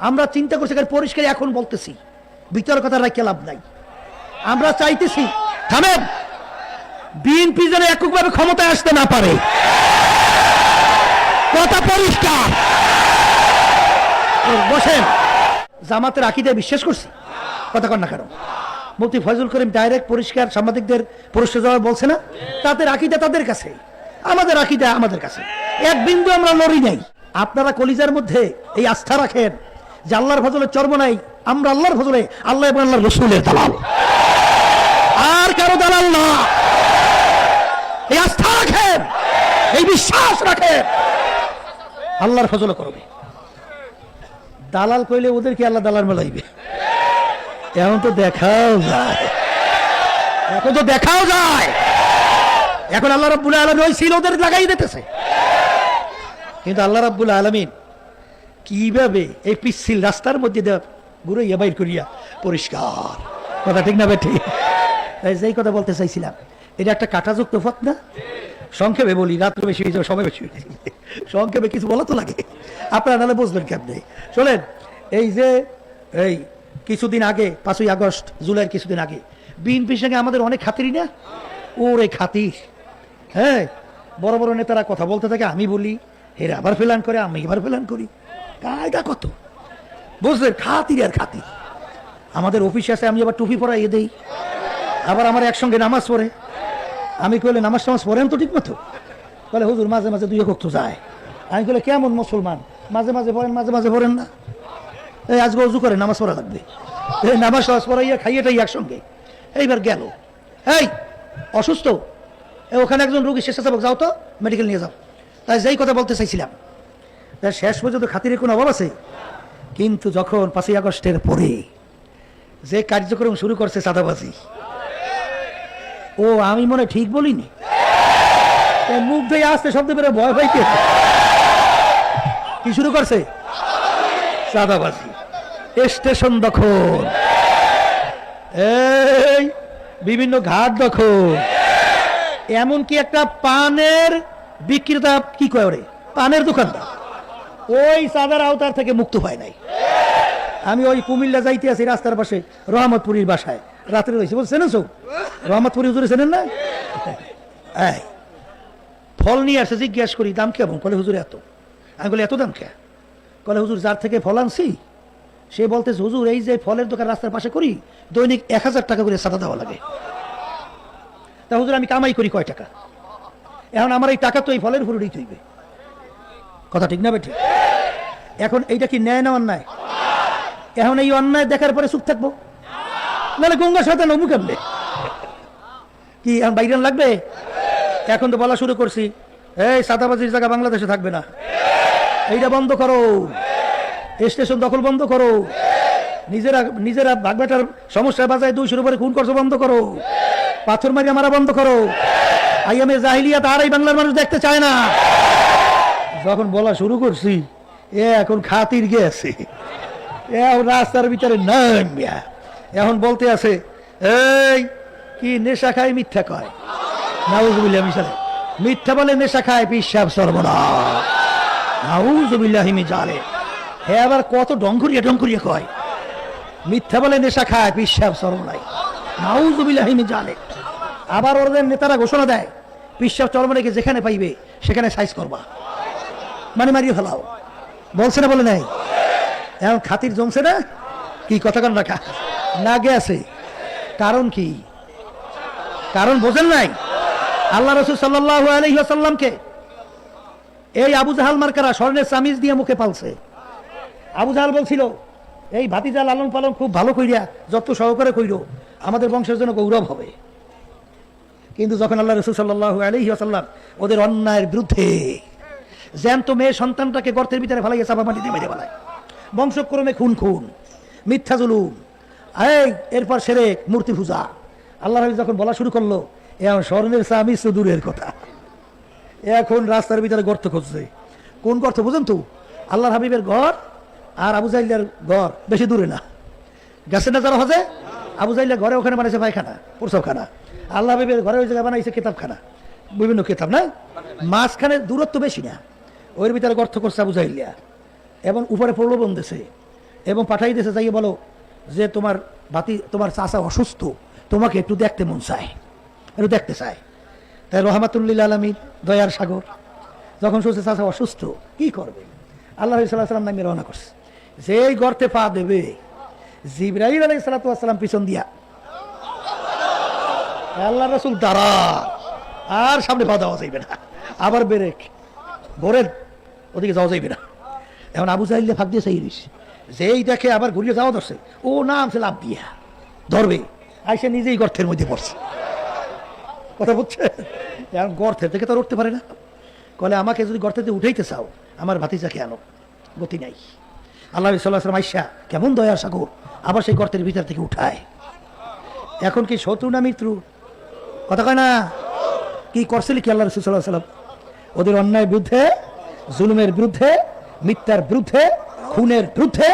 আমরা চিন্তা করছি, এখানে পরিষ্কার এখন বলতেছি। ভিতর কথা রাখতে লাভ নাই। আমরা চাইতেছি, থামেন! বিএনপি যেন এককভাবে ক্ষমতায় আসতে না পারে। কথা পরিষ্কার। বসেন। জামাতের আকিদায় বিশ্বাস করছি। কথা কর না কেন। মুফতি ফয়জুল করিম ডাইরেক্ট পরিষ্কার সাংবাদিকদের পুরস্কার জবাব বলছে না। তাদের আকিদা তাদের কাছে। আমাদের আকিদা আমাদের কাছে। এক বিন্দু আমরা লড়ি নাই। আপনারা কলিজার মধ্যে এই আস্থা রাখেন। যে আল্লাহর ফজলে চর্ম নাই, আমরা আল্লাহর ফজলে আল্লাহ এবং আল্লাহর রসুলের দালাল। আর কারও দালাল না। এই আস্থা রাখেন, এই বিশ্বাস রাখেন। আল্লাহর ফজল করবে। দালাল কইলে ওদেরকে আল্লাহ দালাল মেলাইবে এখন তো দেখাও যায়। এখন তো দেখাও যায়। এখন আল্লাহ রাব্বুল আলমী ওই ছিল ওদের লাগাই দিতেছে। কিন্তু আল্লাহ রাব্বুল আলমিন কীভাবে এই পিচ্ছিল রাস্তার মধ্যে দিয়ে ঘুরাইয়া বাইর করিয়া পরিষ্কার? কথা ঠিক না বেঠি? যেই কথা বলতে চাইছিলাম, এটা একটা কাটাযুক্ত পথ না? সংক্ষেপে বলি, রাত্রে বেশি হয়ে যাবে, সময় বেশি হয়ে সংক্ষেপে কিছু বলা তো লাগে। আপনারা নাহলে বুঝবেন কেমনে? শোনেন, এই যে, এই কিছুদিন আগে, পাঁচই আগস্ট, জুলাইয়ের কিছুদিন আগে, বিএনপির সঙ্গে আমাদের অনেক খাতিরই না? ওর এই খাতির। হ্যাঁ বড় বড় নেতারা কথা বলতে থাকে, আমি বলি, হেরা আবার ফেলান করে, আমি এবার ফেলান করি। কায়দা কত? বুঝলেন খাতির আর খাতির। আমাদের অফিসে আসে আমি আবার টুপি পরাইয়ে দেই। আবার আমার একসঙ্গে নামাজ পড়ে। আমি কইলে নামাজ টামাজ পড়েন তো ঠিক মতো বলে হুজুর মাঝে মাঝে দুই একক তো যায়। আমি কইলে কেমন মুসলমান? মাঝে মাঝে পড়েন মাঝে মাঝে পড়েন না? এই আজকে অজু করে নামাজ পড়া লাগবে। এই নামাজ টামাজ পড়াইয়া খাইয়েটাই একসঙ্গে। এইবার গেল। এই অসুস্থ? এ, ওখানে একজন রোগী শেষ আছে যাও তো মেডিকেল নিয়ে যাও। তাই যেই কথা বলতে চাইছিলাম। শেষ পর্যন্ত খাতিরের কোনো অভাব আছে? কিন্তু যখন পাঁচই আগস্টের পরে যে কার্যক্রম শুরু করছে চাঁদাবাজি, ও আমি মনে ঠিক বলিনি? মুখ দিয়ে আসতে শব্দ বেরো ভয় পাইতে কি শুরু করছে? চাঁদাবাজি। স্টেশন দখল। এই বিভিন্ন ঘাট দখল। এমনকি একটা পানের বিক্রেতা কি করে? পানের দোকানদার। ওই চাঁদার আওতার থেকে মুক্ত হয় নাই। আমি ওই কুমিল্লা যাইতে আছি রাস্তার পাশে, রহমতপুরীর বাসায়। রাত্রে রয়েছে। বলছেন রহমতপুরি হুজুরে চেনেন না? ফল নিয়ে আসে, জিজ্ঞাসা করি, দাম কেমন কলে, হুজুর, এত। আমি বলি এত দাম কে? কলে, হুজুর, যার থেকে ফল আনছি, সে বলতেছে, হুজুর, এই যে ফলের দোকান রাস্তার পাশে করি, দৈনিক এক হাজার টাকা করে সাদা দেওয়া লাগে। তা, হুজুর, আমি কামাই করি কয় টাকা? এখন আমার এই টাকা তো এই ফলের দিতে হইবে কথা ঠিক না বেঠিক এখন এইটা কি ন্যায় না অন্যায়? এখন এই অন্যায় দেখার পরে চুপ থাকব? নাহলে গঙ্গা সাথে নমু কেমনে? কি, এখন বাইরান লাগবে? এখন তো বলা শুরু করছি। এই সাদাবাজির জায়গা বাংলাদেশে থাকবে না। এইটা বন্ধ করো। স্টেশন দখল বন্ধ করো। নিজেরা নিজেরা বাগবাটার সমস্যা বাজায় দুইশোর উপরে খুন করছ বন্ধ করো। পাথর মারিয়া মারা বন্ধ করো। আইএমএ জাহিলিয়া তার এই বাংলার মানুষ দেখতে চায় না। যখন বলা শুরু করছি, এ এখন খাতির গেছে। এখন রাস্তার ভিতরে নামিয়া এখন বলতে আছে, এই, কি নেশা খায় মিথ্যা কয়? নাউজুবিল্লাহ মিশালে। মিথ্যা বলে নেশা খায় পিসাব সর্বনা নাউজুবিল্লাহ হিমি জালে হে আবার কত ডঙ্করিয়া ডঙ্করিয়া কয়? মিথ্যা বলে নেশা খায় পিসাব সর্বনাই নাউজুবিল্লাহ হিমি জালে আবার ওদের নেতারা ঘোষণা দেয়, পিসাব চরমনাইকে যেখানে পাইবে, সেখানে সাইজ করবা। মানে মারিয়ে ফেলাও। বলছে না বলে নাই? এখন খাতির জমছে না? কি, কথা কান রাখা? না গেছে কারণ কি? কারণ বোঝেন নাই? আল্লাহ রসুল সাল্লাহ আলহিহাসাল্লামকে এই আবু জাহাল মার্কারা স্বর্ণের চামিজ দিয়ে মুখে পালছে। আবু জাহাল বলছিল, এই ভাতিজা লালন পালন খুব ভালো কইরা যত সহকারে কইর, আমাদের বংশের জন্য গৌরব হবে। কিন্তু যখন আল্লাহ রসুল সাল্লাহ আলহিহাসাল্লাম ওদের অন্যায়ের বিরুদ্ধে জ্যান্ত মেয়ে সন্তানটাকে গর্তের ভিতরে ফেলাইয়া চাপা মাটিতে মেরে ফেলায়। বংশক্রমে খুন খুন, মিথ্যা জুলুম। এই, এরপর সেরে মূর্তি পূজা। আল্লাহ হাবিব যখন বলা শুরু করল এখন স্বর্ণের স্বামী দূরের কথা। এখন রাস্তার ভিতরে গর্ত খুঁজছে। কোন গর্ত বুঝেন তো? আল্লাহ হাবিবের ঘর আর আবু জাইলার ঘর, বেশি দূরে না। গেছে না যারা হজে? আবু জাইলার ঘরে ওখানে বানাইছে পায়খানা প্রসবখানা আল্লাহ হাবিবের ঘরে ওই জায়গায় বানাইছে কিতাবখানা। বিভিন্ন কিতাব, না? মাঝখানে দূরত্ব বেশি না। ওর ভিতরে গর্ত করছে আবু জাইলিয়া এবং উপরে প্রলোভন দিছে। এবং পাঠাই দিয়েছে যাইয়ে বলো যে তোমার বাতি, তোমার চাচা অসুস্থ, তোমাকে একটু দেখতে মন চায়। একটু দেখতে চায়। তাই রহমাতুল্লিল আলমী দয়ার সাগর, যখন শুনছে চাচা অসুস্থ, কি করবে? আল্লাহ সাল্লাহ সাল্লাম নামে রওনা করছে। যেই গর্তে পা দেবে জিব্রাহিম আলাই সালাতাম পিছন দিয়া। আল্লাহ রসুল দাঁড়া, আর সামনে পা দেওয়া যাইবে না। আবার বেরেক। ভোরের ওদিকে যাওয়া যাইবে না। এখন আবু সাহিল্লে ফাঁক দিয়ে সেই দিস যেই দেখে আবার ঘুরিয়ে যাওয়া ধরছে, ও নাম সে লাভ দিয়া ধরবে। আইসে নিজেই গর্তের মধ্যে পড়ছে। কথা বুঝছে? এখন গর্তের থেকে তো আর উঠতে পারে না। কলে আমাকে যদি গর্তেতে উঠাইতে চাও, আমার ভাতিজাকে আনো। গতি নাই। আল্লাহ সাল্লাহাম আইসা, কেমন দয়া সাগর, আবার সেই গর্তের ভিতর থেকে উঠায়। এখন কি শত্রু না মিত্র? কথা কয় না? কি করছিল কি আল্লাহ রসুল্লাহ সাল্লাম ওদের অন্যায় বিরুদ্ধে জুলুমের বিরুদ্ধে, মিথ্যার বিরুদ্ধে, খুনের বিরুদ্ধে,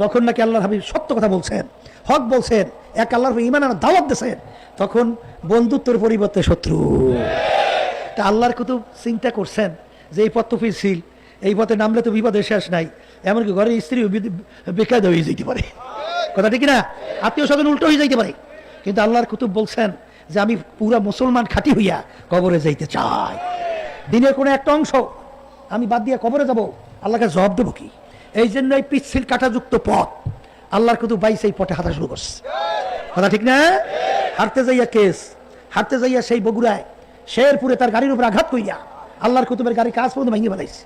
যখন নাকি আল্লাহ হাবিব সত্য কথা বলছেন, হক বলছেন, এক আল্লাহর ইমান দাওয়াত দিয়েছেন, তখন বন্ধুত্বের পরিবর্তে শত্রু। তা আল্লাহর কুতুব চিন্তা করছেন যে এই পথ তো এই পথে নামলে তো বিপদের শেষ নাই, এমনকি ঘরের স্ত্রী বেকায়দ হয়ে যেতে পারে। কথা ঠিক না? আত্মীয় স্বজন উল্টো হয়ে যাইতে পারে। কিন্তু আল্লাহর কুতুব বলছেন যে আমি পুরা মুসলমান খাটি হইয়া কবরে যাইতে চাই। দিনের কোনো একটা অংশ আমি বাদ দিয়ে কবরে যাব। আল্লাহকে জবাব দেবো কি? এই জন্য এই পিচ্ছিল কাটাযুক্ত পথ। আল্লাহর কুতুব বাইস এই পথে হাঁটা শুরু করছে। কথা ঠিক না? হাঁটতে যাইয়া কেস, হাঁটতে যাইয়া সেই বগুড়ায়, শেরপুরে তার গাড়ির উপর আঘাত কইয়া আল্লাহর কুতুবের গাড়ি কাজ পর্যন্ত ভেঙে ফেলাইছে।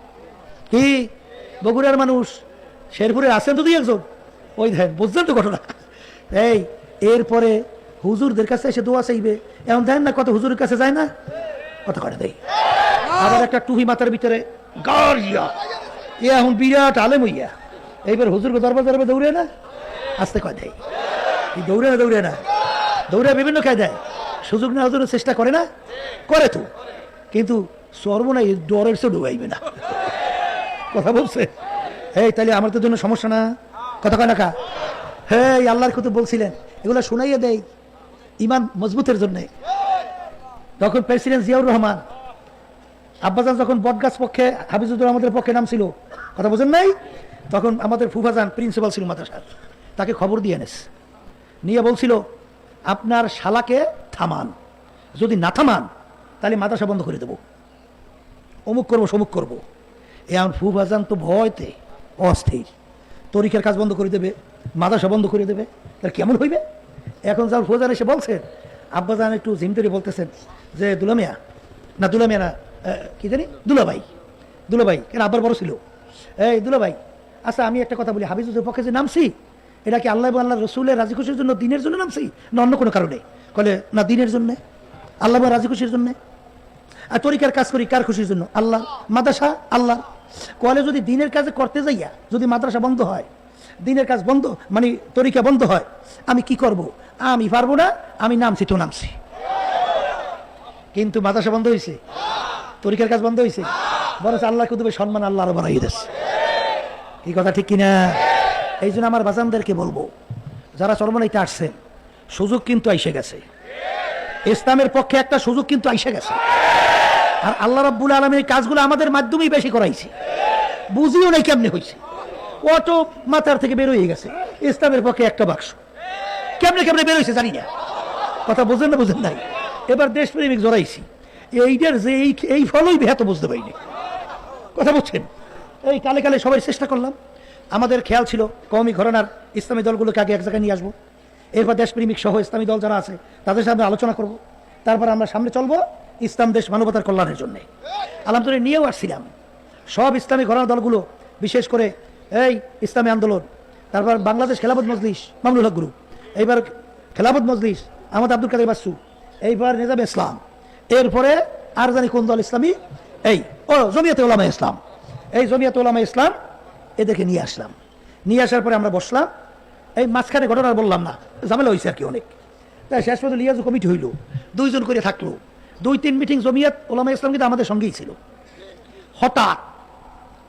কি? বগুড়ার মানুষ শেরপুরে আছেন তো দুই একজন? ওই দেখেন, বুঝছেন তো ঘটনা? এই, এরপরে হুজুরদের কাছে এসে দোয়া চাইবে। এমন দেখেন না কত হুজুরের কাছে যায় না? কথা করে দেয় আবার একটা টুপি মাথার ভিতরে গাড়িয়া। এ এখন বিরাট আলেম হইয়া। এইবার হুজুরকে দরবার দরবার দৌড়ে না? আসতে কয় দেয়। দৌড়ে না দৌড়ে না? দৌড়ে বিভিন্ন খায় দেয়। সুযোগ নেওয়ার জন্য চেষ্টা করে না? করে তো। কিন্তু সর্বনাই ডরের সে ডুবাইবে না। কথা বলছে? এই, তাহলে আমার তো জন্য সমস্যা না। কথা কয় না কা? হ্যাঁ আল্লাহর কত বলছিলেন। এগুলো শোনাইয়ে দেয়। ইমান মজবুতের জন্যে। তখন প্রেসিডেন্ট জিয়াউর রহমান আব্বাজান যখন বটগাছ পক্ষে, হাফিজুদ্দুর রহমদের পক্ষে নাম ছিল, কথা বোঝেন নাই? তখন আমাদের ফুফাজান প্রিন্সিপাল ছিল মাদ্রাসার, তাকে খবর দিয়ে এনেস নিয়ে বলছিল, আপনার শালাকে থামান। যদি না থামান, তাহলে মাদ্রাসা বন্ধ করে দেবো। অমুক করব, সমুক করব। এমন ফুফাজান তো ভয়তে অস্থির। তরিকার কাজ বন্ধ করে দেবে, মাদ্রাসা বন্ধ করে দেবে তার কেমন হইবে? এখন যার ফুফাজান এসে বলছেন আব্বাজান একটু জিমতরি বলতেছেন যে, দুলামিয়া, না দুলামিয়া না কি জানি? দুলাভাই। দুলাভাই কেন আব্বার বড় ছিল। এই দুলাভাই আচ্ছা আমি একটা কথা বলি। হাবিজুদের পক্ষে যে নামছি, এটা কি আল্লাহ আল্লাহ রসুলের রাজি খুশির জন্য দিনের জন্য নামছি, না অন্য কোনো কারণে? কলে, না দিনের জন্যে? আল্লাহ রাজি খুশির জন্যে? আর তরিকার কাজ করি কার খুশির জন্য? আল্লাহ। মাদ্রাসা? আল্লাহ। কলে যদি দিনের কাজে করতে যাইয়া, যদি মাদ্রাসা বন্ধ হয়, দিনের কাজ বন্ধ মানে তরিকা বন্ধ হয়, আমি কি করব? আমি পারব না, আমি নামছি তো নামছি। কিন্তু মাদ্রাসা বন্ধ হয়েছে তরিকার কাজ বন্ধ হয়েছে বরং আল্লাহ কুতুবে সম্মান আল্লাহ আরও বাড়াই দিয়েছে এই কথা, ঠিক কিনা? এই জন্য আমার বাজানদেরকে বলব, যারা চরমনাইতে আসছেন, সুযোগ কিন্তু আইসে গেছে। ইসলামের পক্ষে একটা সুযোগ কিন্তু আইসে গেছে। আর আল্লাহ রাব্বুল আলমের কাজগুলো আমাদের মাধ্যমেই বেশি করাইছে। বুঝিও নাই কেমনে হয়েছে অটো মাথার থেকে বের হয়ে গেছে। ইসলামের পক্ষে একটা বাক্স। কেমনে কেমনে বের হয়েছে জানি না। কথা বুঝেন না, বুঝেন নাই। এবার দেশপ্রেমিক জড়াইছি। এইটার যে এই এই ফলই ভেত বুঝতে পারিনি। কথা বলছেন এই কালে কালে সবাই চেষ্টা করলাম। আমাদের খেয়াল ছিল, কওমি ঘরানার ইসলামী দলগুলোকে আগে এক জায়গায় নিয়ে আসব। এরপর দেশপ্রেমিক সহ ইসলামী দল যারা আছে, তাদের সাথে আলোচনা করব। তারপর আমরা সামনে চলবো ইসলাম, দেশ মানবতার কল্যাণের জন্য। আলহামদুলিল্লাহ, নিয়েও আসছিলাম। সব ইসলামী ঘরানা দলগুলো, বিশেষ করে এই ইসলামী আন্দোলন, তারপর বাংলাদেশ খেলাফত মজলিস, মামলুল হক গ্রুপ, এইবার খেলাফত মজলিস, আহমদ আব্দুল কাদের বাসু এইবার নিজাম ইসলাম। এরপরে আর জানি কোন দল ইসলামী? এই, ও, জমিয়াতে ওলামা ইসলাম। এই জমিয়াতে ওলামা ইসলাম এদেরকে নিয়ে আসলাম। নিয়ে আসার পরে আমরা বসলাম। এই মাঝখানে ঘটনা বললাম না, ঝামেলা হয়েছে আর কি অনেক। তাই শেষ পর্যন্ত লিয়াজু কমিটি হইল, দুইজন করে থাকল। দুই তিন মিটিং জমিয়াত ওলামা ইসলাম কিন্তু আমাদের সঙ্গেই ছিল। হঠাৎ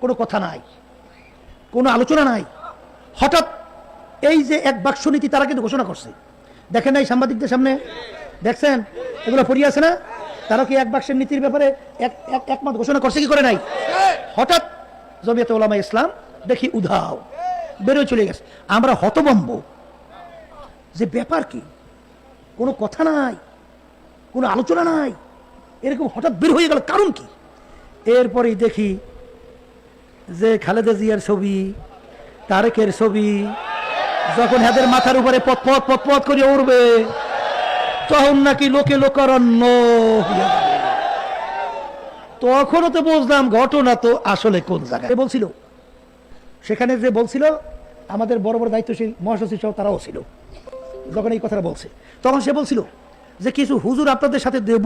কোনো কথা নাই, কোনো আলোচনা নাই। হঠাৎ এই যে এক বাক্স নীতি তারা কিন্তু ঘোষণা করছে। দেখেন নাই সাংবাদিকদের সামনে? দেখছেন? এগুলো পড়িয়ে আছে না? তারা কি এক বাক্সের নীতির ব্যাপারে এক এক, একমত ঘোষণা করছে কি করে নাই? হঠাৎ জমিয়তে ওলামা ইসলাম দেখি উধাও, বেরোয় চলে গেছে। আমরা হতবম্ব যে ব্যাপার কি? কোনো কথা নাই, কোনো আলোচনা নাই, এরকম হঠাৎ বের হয়ে গেল কারণ কি? এরপরেই দেখি যে খালেদা জিয়ার ছবি, তারেকের ছবি, যখন হাদের মাথার উপরে পথ পথ পথ পথ করে উড়বে তখন নাকি লোকে লোকারণ্য। তখনও তো বুঝলাম ঘটনা তো আসলে কোন জায়গায়। বলছিল, সেখানে যে বলছিল, আমাদের বড় বড় দায়িত্বশীল মহাসচিব সহ তারাও ছিল। যখন এই কথাটা বলছে, তখন সে বলছিল যে কিছু হুজুর আপনাদের সাথে দেব।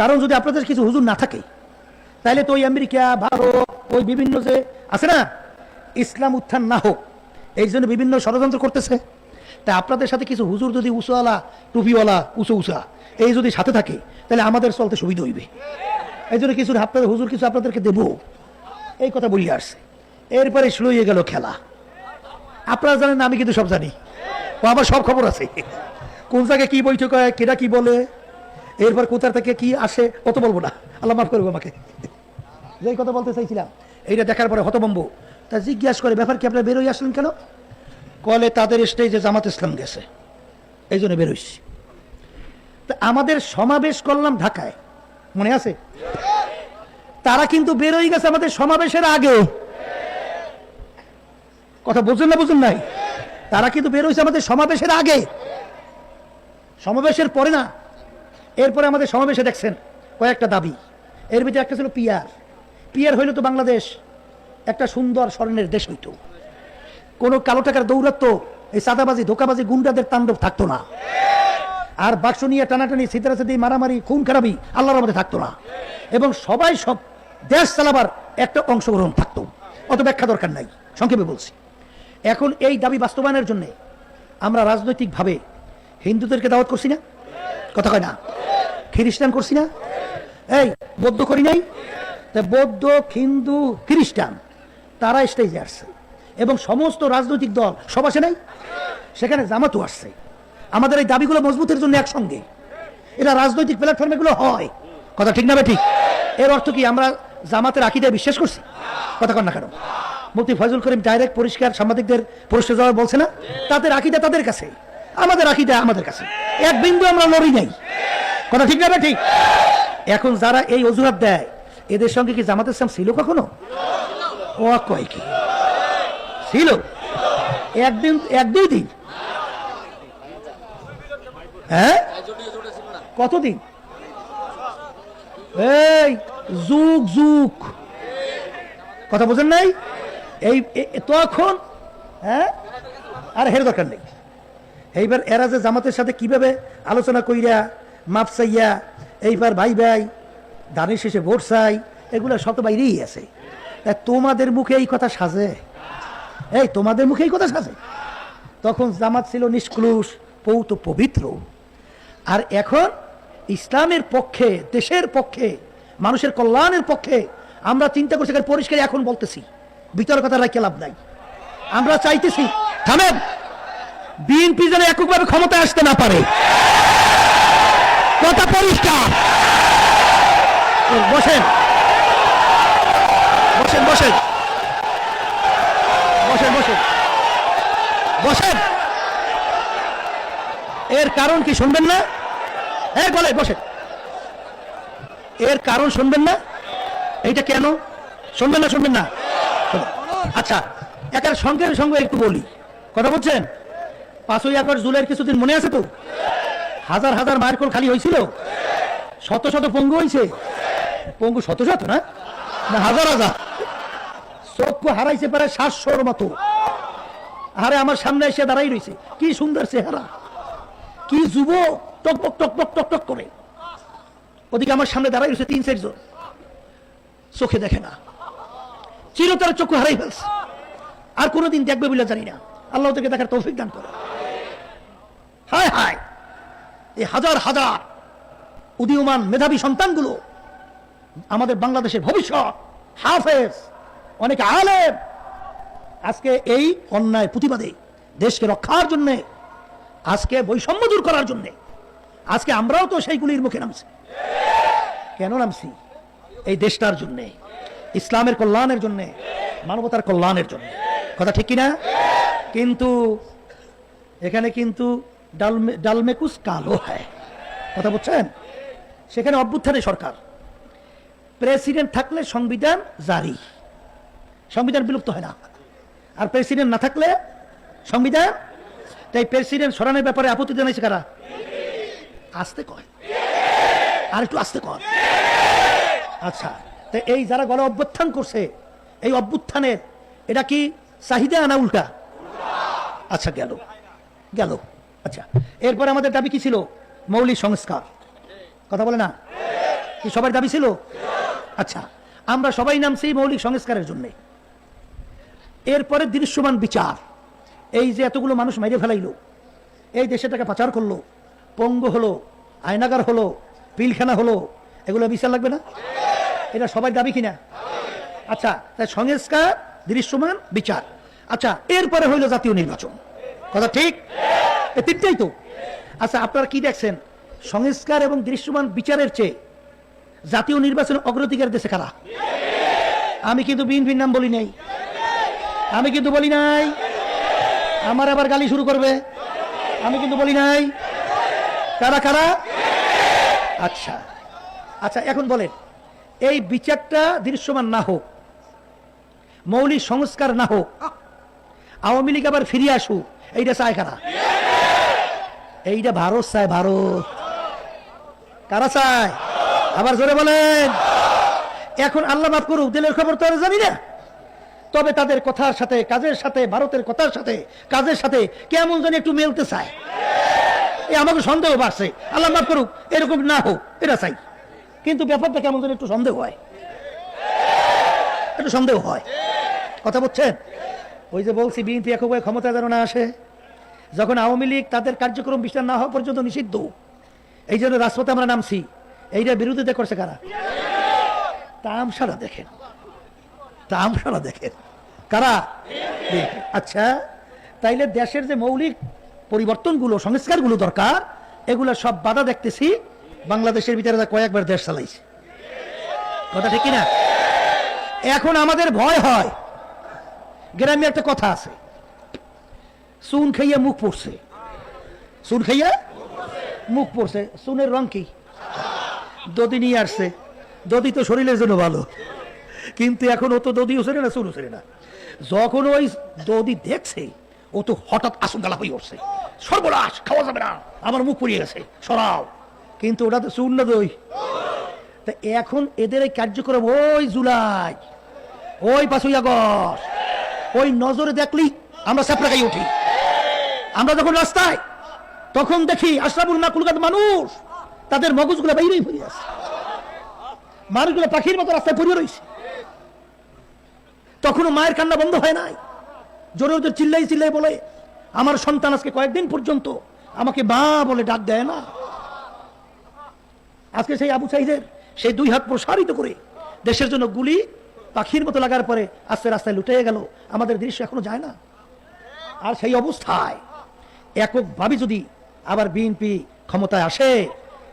কারণ যদি আপনাদের কিছু হুজুর না থাকে, তাহলে তো ওই আমেরিকা, ভারত, ওই বিভিন্ন যে আছে না, ইসলাম উত্থান না হোক, এই জন্য বিভিন্ন ষড়যন্ত্র করতেছে। তা আপনাদের সাথে কিছু হুজুর যদি উঁচুওয়ালা, টুপিওয়ালা উঁচু উঁচা এই যদি সাথে থাকে, তাহলে আমাদের চলতে সুবিধা হইবে। এই জন্য কিছু আপনাদের হুজুর কিছু আপনাদেরকে দেব। এই কথা বলি আসছে। এরপরে শুরু হয়ে গেল খেলা। আপনারা জানেন, আমি কিন্তু সব জানি। ও আমার সব খবর আছে। কোন জায়গায় কি বৈঠক হয় কেটা কি বলে, এরপর কোথার থেকে কি আসে, অত বলব না। আল্লাহ মাফ করব আমাকে। যেই কথা বলতে চাইছিলাম, এইটা দেখার পরে হতবম্ব তা জিজ্ঞাসা করে, ব্যাপার কি, আপনারা বেরোই আসলেন কেন? কলে তাদের স্টেজে জামাত ইসলাম গেছে। এই জন্য বেরোইছি তা আমাদের সমাবেশ করলাম ঢাকায়। মনে আছে? তারা কিন্তু বেরোই গেছে আমাদের সমাবেশের আগে কথা বুঝুন না বুঝুন নাই? তারা কিন্তু বেরোইছে আমাদের সমাবেশের আগে। সমাবেশের পরে না, এরপরে আমাদের সমাবেশে দেখছেন কয়েকটা দাবি। এর ভিতরে একটা ছিল পিয়ার পিয়ার হইলে তো বাংলাদেশ, একটা সুন্দর স্বর্ণের দেশ হইতো। কোনো কালো টাকার দৌরাত্ম, এই সাদাবাজি ধোকাবাজি, গুন্ডাদের তাণ্ডব থাকতো না। আর বাক্স নিয়ে টানাটানি সিতারাসাদি মারামারি, খুন খারাপি আল্লাহর মধ্যে থাকতো না। এবং সবাই সব দেশ চালাবার একটা অংশগ্রহণ থাকতো। অত ব্যাখ্যা দরকার নাই, সংক্ষেপে বলছি। এখন এই দাবি বাস্তবায়নের জন্য আমরা রাজনৈতিকভাবে হিন্দুদেরকে দাওয়াত করছি না? কথা কয় না। খ্রিস্টান করছি না? এই, বৌদ্ধ করি নাই? বৌদ্ধ, হিন্দু, খ্রিস্টান, তারা স্টেজে আসছে। এবং সমস্ত রাজনৈতিক দল, সব আসে নাই? সেখানে জামাতও আসছে। আমাদের এই দাবিগুলো মজবুতের জন্য একসঙ্গে। এটা রাজনৈতিক প্ল্যাটফর্মে গুলো হয়। কথা ঠিক না ঠিক এর অর্থ কি আমরা জামাতের আকিদায় বিশ্বাস করছি? কথা কন না কেন? মুফতি ফজল করিম ডাইরেক্ট পরিষ্কার সাংবাদিকদের পরিষ্কার জবাব বলছে না? তাদের আকিদা তাদের কাছে। আমাদের আকিদা আমাদের কাছে। এক বিন্দু আমরা লড়ি নাই। কথা ঠিক না ঠিক এখন যারা এই অজুহাত দেয়, এদের সঙ্গে কি জামাতের ইসলাম ছিল কখনো? ও কয় কি? ছিল। একদিন, এক দুই দিন। হ্যাঁ? কতদিন? এই, যুগ যুগ। কথা বোঝেন নাই? এই তখন হ্যাঁ? আর হের দরকার নেই। এইবার এরা যে জামাতের সাথে কীভাবে আলোচনা কইরা, মাপ চাইয়া, এইবার ভাই ভাই, দানের শেষে ভোট চাই, এগুলো তো বাইরেই আছে। তোমাদের মুখে এই কথা সাজে? এই, তোমাদের মুখে এই কথা সাজে তখন জামাত ছিল নিষ্ক্লুষ, পৌত পবিত্র। আর এখন ইসলামের পক্ষে, দেশের পক্ষে, মানুষের কল্যাণের পক্ষে আমরা চিন্তা করছি পরিষ্কার এখন বলতেছি বিতর্কতা রাখতে লাভ নাই। আমরা চাইতেছি, থামেন, বিএনপি যেন এককভাবে ক্ষমতায় আসতে না পারে। কথা পরিষ্কার। বসেন। বসেন বসেন বসেন বসেন। এর কারণ কি শুনবেন না? হ্যাঁ বলে বসেন। এর কারণ শুনবেন না? এইটা কেন? শুনবেন না শুনবেন না? আচ্ছা একার সঙ্গে সঙ্গে একটু বলি। কথা বলছেন? পাঁচই আগস্ট জুলাইয়ের কিছুদিন মনে আছে তো? হাজার হাজার মায়ের কোল খালি হয়েছিল? শত শত পঙ্গু হয়েছে? পঙ্গু শত শত না? না, হাজার হাজার। চক্ষু হারাইছে প্রায় সাতশোর মতো। আরে আমার সামনে এসে দাঁড়াই রয়েছে কি সুন্দর চেহারা। কি যুব টকবক টকবক টক টক করে। ওদিকে আমার সামনে দাঁড়াই রয়েছে তিন চারজন চোখে দেখে না। চিরতরে চক্ষু হারাই ফেলছে। আর কোনোদিন দেখবে বলে জানি না। আল্লাহ থেকে দেখার তৌফিক দান করে হায় হায়। এই হাজার হাজার উদীয়মান মেধাবী সন্তানগুলো আমাদের বাংলাদেশের ভবিষ্যৎ, হাফেজ, অনেক আলেম আজকে এই অন্যায় প্রতিবাদে দেশকে রক্ষার জন্য, আজকে বৈষম্য দূর করার জন্য, আজকে আমরাও তো সেইগুলির মুখে নামছি। কেন নামছি? এই দেশটার জন্য, ইসলামের কল্যাণের জন্য, মানবতার কল্যাণের জন্য। কথা ঠিক কিনা? কিন্তু এখানে কিন্তু ডালমে ডালমেকুস কালো হয়। কথা বলছেন? সেখানে অভ্যুত্থানে সরকার। প্রেসিডেন্ট থাকলে সংবিধান জারি। সংবিধান বিলুপ্ত হয় না। আর প্রেসিডেন্ট না থাকলে সংবিধান? তাই প্রেসিডেন্ট সরানোর ব্যাপারে আপত্তি জানাইছে কারা? আসতে কয়। আর একটু আসতে কয়। আচ্ছা তো এই যারা গলা অভ্যুত্থান করছে, এই অভ্যুত্থানের, এটা কি চাহিদা আনা উল্টা? আচ্ছা গেল। গেল। আচ্ছা এরপরে আমাদের দাবি কি ছিল? মৌলিক সংস্কার। কথা বলে না? কি সবার দাবি ছিল? আচ্ছা আমরা সবাই নামছি মৌলিক সংস্কারের জন্য। এরপরে দৃশ্যমান বিচার। এই যে এতগুলো মানুষ মেরে ফেলাইলো, এই দেশে টাকা পাচার করল, পঙ্গু হলো, আয়নাগার হলো, পিলখানা হলো, এগুলো বিচার লাগবে না? এটা সবাই দাবি কিনা? আচ্ছা তাই সংস্কার, দৃশ্যমান, বিচার। আচ্ছা এরপরে হইল জাতীয় নির্বাচন। কথা ঠিক? এ তিনটাই তো। আচ্ছা আপনারা কি দেখছেন? সংস্কার এবং দৃশ্যমান বিচারের চেয়ে জাতীয় নির্বাচন অগ্রাধিকার দেশে কারা? আমি কিন্তু বিএনপির নাম বলি নাই। আমি কিন্তু বলি নাই। আমার আবার গালি শুরু করবে। আমি কিন্তু বলি নাই। কারা কারা? আচ্ছা। আচ্ছা এখন বলেন। এই বিচারটা দৃশ্যমান না হোক, মৌলিক সংস্কার না হোক, আওয়ামী লীগ আবার ফিরিয়ে আসুক, এইটা চায় কারা? এইটা ভারত চায় ভারত। কারা চায়? আবার জোরে বলেন। এখন আল্লাহ মাফ করুক, দিলের খবর তো আর জানি না। তবে তাদের কথার সাথে, কাজের সাথে, ভারতের কথার সাথে, কাজের সাথে কেমন জানি একটু মেলতে চায়। এই আমাকে সন্দেহ বাড়ছে। আল্লাহ মাফ করুক, এরকম না হোক, এটা চাই। কিন্তু ব্যাপারটা কেমন যেন একটু সন্দেহ হয়। একটু সন্দেহ হয়। কথা বলছেন? ওই যে বলছি, বিএনপি একবারে ক্ষমতা যেন না আসে। যখন আওয়ামী লীগ তাদের কার্যক্রম বিচার না হওয়া পর্যন্ত নিষিদ্ধ। এই জন্য রাজপথে আমরা নামছি। এইটা বিরোধিতা করছে কারা? তামসারা দেখেন। তামসারা দেখেন। কারা? আচ্ছা তাইলে দেশের যে মৌলিক পরিবর্তনগুলো, সংস্কারগুলো দরকার, এগুলো সব বাধা দেখতেছি, বাংলাদেশের ভিতরে কয়েকবার দেশ চালাইছে। কথা ঠিক না এখন আমাদের ভয় হয়। গ্রামে একটা কথা আছে। চুন খাইয়া মুখ পড়ছে। চুন খাইয়া মুখ পড়ছে। চুনের রং কি? দদি নিয়ে আসছে। দদি তো শরীরের জন্য ভালো। কিন্তু এখন ও তো দদিও ছেড়ে না, চুনও ছেড়ে না। যখন ওই দদি দেখছে, ও তো হঠাৎ আশঙ্কালা হয়ে উঠছে। সর্বনাশ, খাওয়া যাবে না, আমার মুখ পড়িয়ে গেছে, সরাও। কিন্তু ওটা তো না দই। তা এখন এদের এই কার্যক্রম ওই জুলাই, ওই পাঁচই আগস্ট, ওই নজরে দেখলি আমরা স্যাপড়াকাই উঠি। আমরা যখন রাস্তায়, তখন দেখি আশরাফুল মাকুলকাত মানুষ, তাদের মগজগুলো বাইরেই পড়ে আছে। মানুষগুলো পাখির মতো রাস্তায় পড়ে রয়েছে। তখনও মায়ের কান্না বন্ধ হয় নাই। জোরে ওদের চিল্লাই চিল্লাই বলে, আমার সন্তান আজকে কয়েকদিন পর্যন্ত আমাকে মা বলে ডাক দেয় না। আজকে সেই আবু সাইদের সেই দুই হাত প্রসারিত করে দেশের জন্য গুলি পাখির মতো লাগার পরে আস্তে রাস্তায় লুটে গেল। আমাদের দৃশ্য এখনও যায় না। আর সেই অবস্থায় এককভাবে যদি আবার বিএনপি ক্ষমতায় আসে,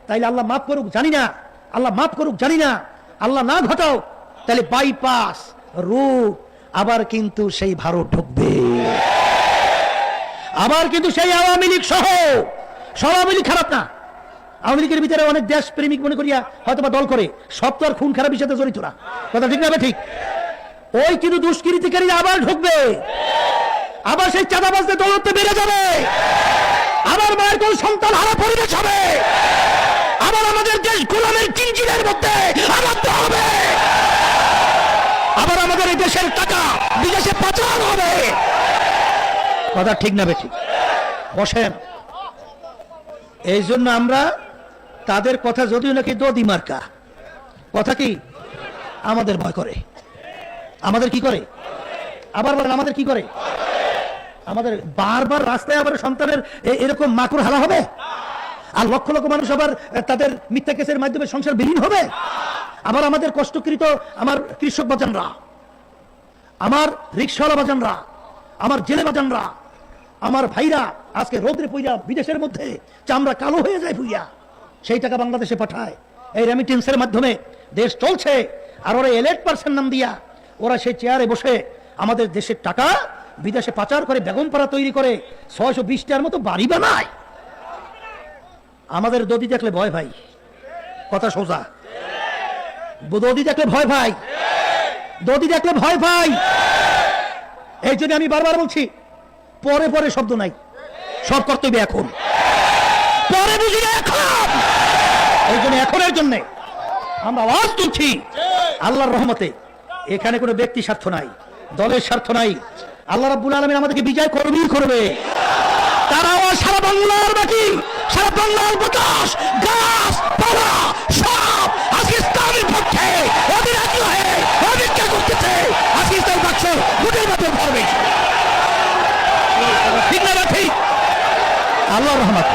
তাইলে আল্লাহ মাফ করুক জানি না, আল্লাহ মাফ করুক জানি না, আল্লাহ না ঘটাও তাহলে বাইপাস রুট আবার কিন্তু সেই ভারত ঢুকবে আবার কিন্তু সেই আওয়ামী লীগ সহ। সব আওয়ামী লীগ খারাপ না। আওয়ামী লীগের ভিতরে অনেক দেশ প্রেমিক মনে করিয়া হয়তো বা দল করে। সব তো আর খুন খারাপের সাথে জড়িত না। কথা ঠিক না ঠিক? ওই কিন্তু দুষ্কৃতিকারীরা আবার ঢুকবে। আবার সেই চাঁদা চাঁদাবাজদের দৌলত্ব বেড়ে যাবে। আবার মায়ের কোন সন্তান হারা পরিবেশ হবে। আবার আমাদের দেশ গোলামের চিনচিনের মধ্যে হবে। আবার আমাদের এই দেশের টাকা বিদেশে পাচার হবে। কথা ঠিক না বেঠিক। বসেন। এই জন্য আমরা তাদের কথা যদিও নাকি দদি মার্কা। কথা কি? আমাদের ভয় করে। আমাদের কি করে? আবার বলেন, আমাদের কি করে? আমাদের বারবার রাস্তায় আবার সন্তানের এরকম মাকুর হালা হবে? আর লক্ষ লক্ষ মানুষ আবার তাদের মিথ্যা কেসের মাধ্যমে সংসার বিলীন হবে? আবার আমাদের কষ্টকৃত আমার কৃষক বাজানরা, আমার রিক্সাওয়ালা বাজানরা, আমার জেলে বাজানরা, আমার ভাইরা আজকে রোদ্রে পুইয়া বিদেশের মধ্যে চামড়া কালো হয়ে যায় পুইয়া সেই টাকা বাংলাদেশে পাঠায়। এই রেমিটেন্সের মাধ্যমে দেশ চলছে, আর ওরা এলেট পার্সেন্ট নাম দিয়া ওরা সেই চেয়ারে বসে আমাদের দেশের টাকা বিদেশে পাচার করে বেগমপাড়া তৈরি করে, ছয়শো বিশটার মতো বাড়ি বানায়। আমাদের দদি দেখলে ভয় ভাই, কথা সোজা। দদি দেখলে ভয় ভাই দদি দেখলে ভয় ভাই এই জন্য আমি বারবার বলছি, পরে পরে শব্দ নাই। সব কর্তব্য এখন। পরে বুঝি এখন। এই জন্য এখনের জন্য আমরা আওয়াজ তুলছি। আল্লাহর রহমতে এখানে কোনো ব্যক্তি স্বার্থ নাই, দলের স্বার্থ নাই। আল্লাহ রাব্বুল আলমিন আমাদেরকে বিজয় করবেই করবে। তার আওয়াজ সারা বাংলার বাকি, সারা বাংলার বাতাস, গাছ পালা সব হারবে ঠিক না ঠিক? আল্লাহ রহমত।